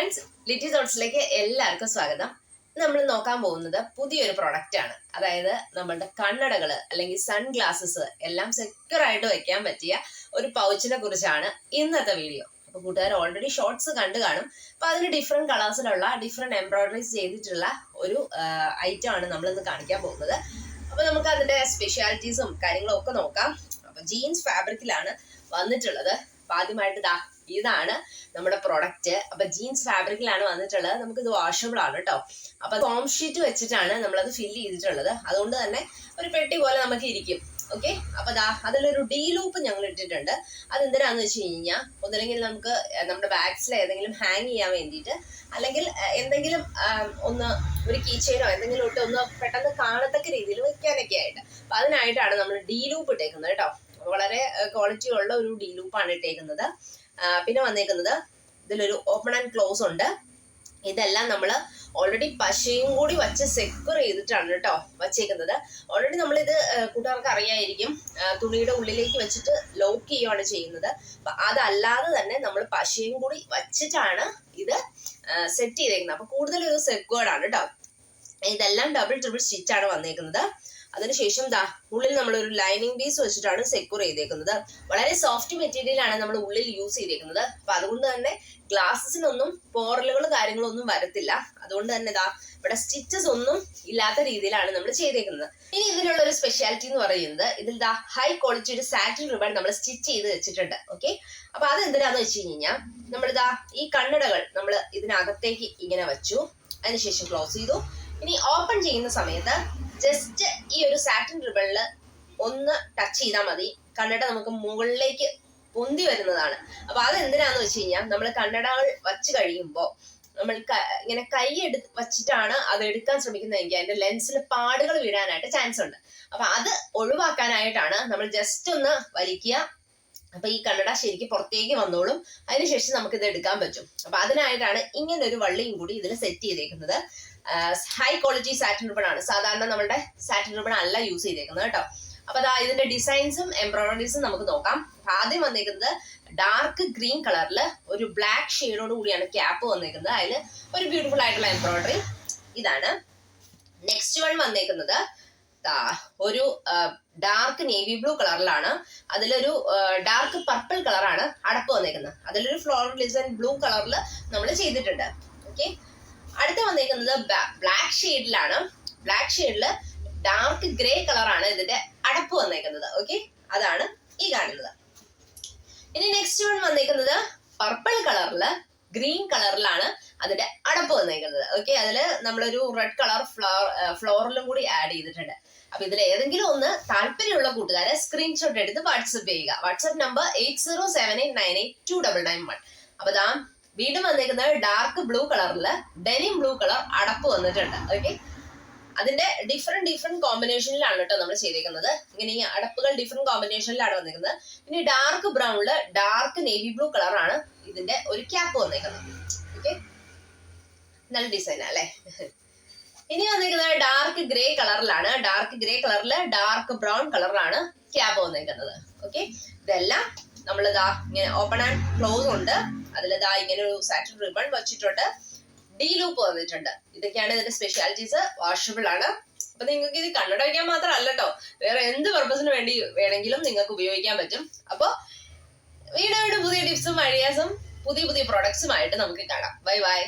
Friends Litty തോട്ട്സിലേക്ക് എല്ലാവർക്കും സ്വാഗതം. നമ്മൾ നോക്കാൻ പോകുന്നത് പുതിയൊരു പ്രൊഡക്റ്റ് ആണ്. അതായത് നമ്മളുടെ കണ്ണടകൾ അല്ലെങ്കിൽ സൺഗ്ലാസസ് എല്ലാം സെക്യൂർ ആയിട്ട് വെക്കാൻ പറ്റിയ ഒരു പൗച്ചിനെ കുറിച്ചാണ് ഇന്നത്തെ വീഡിയോ അപ്പൊ കൂട്ടുകാർ ഓൾറെഡി ഷോർട്സ് കണ്ടു കാണും. അപ്പൊ അതിന് ഡിഫറെന്റ് കളേഴ്സിലുള്ള ഡിഫറെന്റ് എംബ്രോയിഡറീസ് ചെയ്തിട്ടുള്ള ഒരു ഐറ്റം ആണ് നമ്മൾ ഇന്ന് കാണിക്കാൻ പോകുന്നത്. അപ്പൊ നമുക്ക് അതിന്റെ സ്പെഷ്യാലിറ്റീസും കാര്യങ്ങളും ഒക്കെ നോക്കാം. അപ്പൊ ജീൻസ് ഫാബ്രിക്കിലാണ് വന്നിട്ടുള്ളത്. അപ്പൊ ആദ്യമായിട്ട് ദാ ഇതാണ് നമ്മുടെ പ്രൊഡക്റ്റ് അപ്പൊ ജീൻസ് ഫാബ്രിക്കിലാണ് വന്നിട്ടുള്ളത്. നമുക്ക് ഇത് വാഷബിൾ ആണ് കേട്ടോ അപ്പൊ ഫോം ഷീറ്റ് വെച്ചിട്ടാണ് നമ്മളത് ഫില്ല് ചെയ്തിട്ടുള്ളത്. അതുകൊണ്ട് തന്നെ ഒരു പെട്ടി പോലെ നമുക്ക് ഇരിക്കും. ഓക്കെ അപ്പൊ ദാ അതിലൊരു ഡീ ലൂപ്പ് ഞങ്ങൾ ഇട്ടിട്ടുണ്ട്. അതെന്തിനാന്ന് വെച്ച് കഴിഞ്ഞാൽ ഒന്നില്ലെങ്കിൽ നമുക്ക് നമ്മുടെ ബാഗ്സിൽ ഏതെങ്കിലും ഹാങ് ചെയ്യാൻ വേണ്ടിയിട്ട് അല്ലെങ്കിൽ എന്തെങ്കിലും ഒന്ന് ഒരു കീച്ചേനോ എന്തെങ്കിലും ഇട്ട് ഒന്ന് പെട്ടെന്ന് കാണത്തക്ക രീതിയിൽ വെക്കാനൊക്കെ ആയിട്ട്. അപ്പൊ അതിനായിട്ടാണ് നമ്മൾ ഡീ ലൂപ്പ് ഇട്ടേക്കുന്നത് കേട്ടോ വളരെ ക്വാളിറ്റി ഉള്ള ഒരു ഡി ലൂപ്പാണ് ഇട്ടേക്കുന്നത്. പിന്നെ വന്നേക്കുന്നത് ഇതിലൊരു ഓപ്പൺ ആൻഡ് ക്ലോസ് ഉണ്ട്. ഇതെല്ലാം നമ്മൾ ഓൾറെഡി പശയും കൂടി വച്ച് സെക്യൂർ ചെയ്തിട്ടാണ് കേട്ടോ വച്ചേക്കുന്നത്. ഓൾറെഡി നമ്മൾ ഇത് കൂട്ടുകാർക്ക് അറിയായിരിക്കും. തുണിയുടെ ഉള്ളിലേക്ക് വെച്ചിട്ട് ലോക്ക് ചെയ്യുകയാണ് ചെയ്യുന്നത്. അപ്പൊ അതല്ലാതെ തന്നെ നമ്മൾ പശയും കൂടി വച്ചിട്ടാണ് ഇത് സെറ്റ് ചെയ്തേക്കുന്നത്. അപ്പൊ കൂടുതൽ ഒരു സെക്യൂർഡ് ആണ് കേട്ടോ ഇതെല്ലാം ഡബിൾ ട്രിപ്പിൾ സ്റ്റിച്ച് ആണ് വന്നേക്കുന്നത്. അതിനുശേഷം ദാ ഉള്ളിൽ നമ്മൾ ഒരു ലൈനിങ് പീസ് വെച്ചിട്ടാണ് സെക്യൂർ ചെയ്തേക്കുന്നത്. വളരെ സോഫ്റ്റ് മെറ്റീരിയൽ ആണ് നമ്മൾ ഉള്ളിൽ യൂസ് ചെയ്തേക്കുന്നത്. അപ്പൊ അതുകൊണ്ട് തന്നെ ഗ്ലാസസിനൊന്നും പോറലുകൾ കാര്യങ്ങളൊന്നും വരത്തില്ല. അതുകൊണ്ട് തന്നെ ദാ ഇവിടെ സ്റ്റിച്ചസ് ഒന്നും ഇല്ലാത്ത രീതിയിലാണ് നമ്മൾ ചെയ്തേക്കുന്നത്. ഇനി ഇതിനുള്ള ഒരു സ്പെഷ്യാലിറ്റി എന്ന് പറയുന്നത് ഇതിൽ ദാ ഹൈ ക്വാളിറ്റി ഒരു സാറ്റിൻ റിബൺ നമ്മൾ സ്റ്റിച്ച് ചെയ്ത് വെച്ചിട്ടുണ്ട്. ഓക്കെ അപ്പൊ അത് എന്തിനാന്ന് വെച്ച് കഴിഞ്ഞാൽ നമ്മൾ ദാ ഈ കണ്ണടകൾ നമ്മൾ ഇതിനകത്തേക്ക് ഇങ്ങനെ വെച്ചു. അതിനുശേഷം ക്ലോസ് ചെയ്തു. ഇനി ഓപ്പൺ ചെയ്യുന്ന സമയത്ത് ജസ്റ്റ് ഈ ഒരു സാറ്റിൻ റിബണിൽ ഒന്ന് ടച്ച് ചെയ്താൽ മതി. കണ്ണട നമുക്ക് മുകളിലേക്ക് പൊന്തി വരുന്നതാണ്. അപ്പൊ അത് എന്തിനാന്ന് വെച്ച് കഴിഞ്ഞാൽ നമ്മൾ കണ്ണടകൾ വച്ച് കഴിയുമ്പോൾ നമ്മൾ ഇങ്ങനെ കൈ എടു വച്ചിട്ടാണ് അത് എടുക്കാൻ ശ്രമിക്കുന്നതെങ്കിൽ അതിന്റെ ലെൻസിൽ പാടുകൾ വീഴാനായിട്ട് ചാൻസ് ഉണ്ട്. അപ്പൊ അത് ഒഴിവാക്കാനായിട്ടാണ് നമ്മൾ ജസ്റ്റ് ഒന്ന് വലിക്കുക. അപ്പൊ ഈ കണ്ണട ശരിക്കും പുറത്തേക്ക് വന്നോളും. അതിനുശേഷം നമുക്ക് ഇത് എടുക്കാൻ പറ്റും. അപ്പൊ അതിനായിട്ടാണ് ഇങ്ങനെ ഒരു വള്ളിയും കൂടി ഇതിൽ സെറ്റ് ചെയ്തേക്കുന്നത്. ഹൈ ക്വാളിറ്റി സാറ്റിൻ റിബൺ ആണ്. സാധാരണ നമ്മുടെ സാറ്റിൻ റിബൺ അല്ല യൂസ് ചെയ്തേക്കുന്നത് കേട്ടോ. അപ്പൊ അതാ ഇതിന്റെ ഡിസൈൻസും എംബ്രോയിഡറീസും നമുക്ക് നോക്കാം. ആദ്യം വന്നേക്കുന്നത് ഡാർക്ക് ഗ്രീൻ കളറിൽ ഒരു ബ്ലാക്ക് ഷെയ്ഡോട് കൂടിയാണ് ക്യാപ്പ് വന്നേക്കുന്നത്. അതിൽ ഒരു ബ്യൂട്ടിഫുൾ ആയിട്ടുള്ള എംബ്രോയിഡറി ഇതാണ്. നെക്സ്റ്റ് വൺ വന്നേക്കുന്നത് ഒരു ഡാർക്ക് നേവി ബ്ലൂ കളറിലാണ് അതിലൊരു ഡാർക്ക് പർപ്പിൾ കളറാണ് അടപ്പ് വന്നേക്കുന്നത്. അതിലൊരു ഫ്ലോറൽ ഡിസൈൻ ബ്ലൂ കളറിൽ നമ്മൾ ചെയ്തിട്ടുണ്ട്. ഓക്കെ അടുത്ത വന്നേക്കുന്നത് ബ്ലാക്ക് ഷെയ്ഡിലാണ് ബ്ലാക്ക് ഷെയ്ഡിൽ ഡാർക്ക് ഗ്രേ കളറാണ് ഇതിന്റെ അടപ്പ് വന്നേക്കുന്നത്. ഓക്കെ അതാണ് ഈ കാണുന്നത്. ഇനി നെക്സ്റ്റ് വൺ വന്നേക്കുന്നത് പർപ്പിൾ കളറിൽ ഗ്രീൻ കളറിലാണ് ഓക്കെ അതിൽ നമ്മളൊരു റെഡ് കളർ ഫ്ലവർ ഫ്ലോറിലും കൂടി ആഡ് ചെയ്തിട്ടുണ്ട്. അപ്പൊ ഇതിൽ ഏതെങ്കിലും ഒന്ന് താല്പര്യമുള്ള കൂട്ടുകാരെ സ്ക്രീൻഷോട്ട് എടുത്ത് വാട്സപ്പ് ചെയ്യുക. WhatsApp number eight zero seven eight nine eight two double nine one അപ്പൊ ദാ വീണ്ടും വന്നേക്കുന്നത് ഡാർക്ക് ബ്ലൂ കളറിൽ ഡെനിം ബ്ലൂ കളർ അടപ്പ് വന്നിട്ടുണ്ട്. ഓക്കെ? അതിന്റെ ഡിഫറെന്റ് ഡിഫറെന്റ് കോമ്പിനേഷനിലാണ് കേട്ടോ നമ്മൾ ചെയ്തേക്കുന്നത്. ഇങ്ങനെ ഈ അടപ്പുകൾ ഡിഫറെന്റ് കോമ്പിനേഷനിലാണ് വന്നിരിക്കുന്നത് ഇനി ഡാർക്ക് ബ്രൗണിൽ ഡാർക്ക് നേവി ബ്ലൂ കളറാണ് ഇതിന്റെ ഒരു ക്യാപ്പ് വന്നേക്കുന്നത്. നല്ല ഡിസൈൻ അല്ലേ ഇനി വന്നിരിക്കുന്നത് ഡാർക്ക് ഗ്രേ കളറിലാണ് ഡാർക്ക് ഗ്രേ കളറിൽ ഡാർക്ക് ബ്രൗൺ കളറിലാണ് ക്യാബ് വന്നിരിക്കുന്നത്. ഓക്കെ ഇതെല്ലാം നമ്മൾ ഇതാ ഇങ്ങനെ ഓപ്പൺ ആൻഡ് ക്ലോസ് ഉണ്ട്. അതിൽ ഇതാ ഇങ്ങനെ ഒരു സാറ്റിൻ റിബൺ വെച്ചിട്ടുണ്ട്. ഡി ലൂപ്പ് വന്നിട്ടുണ്ട്. ഇതൊക്കെയാണ് ഇതിന്റെ സ്പെഷ്യാലിറ്റീസ് വാഷബിൾ ആണ്. അപ്പൊ നിങ്ങൾക്ക് ഇത് കണ്ണട വയ്ക്കാൻ മാത്രമല്ല കേട്ടോ വേറെ എന്ത് പർപ്പസിന് വേണ്ടി വേണമെങ്കിലും നിങ്ങൾക്ക് ഉപയോഗിക്കാൻ പറ്റും. അപ്പൊ വീഡിയോയുടെ പുതിയ ടിപ്സും ഐഡിയാസും പുതിയ പുതിയ പ്രൊഡക്ട്സുമായിട്ട് നമുക്ക് കാണാം. Bye bye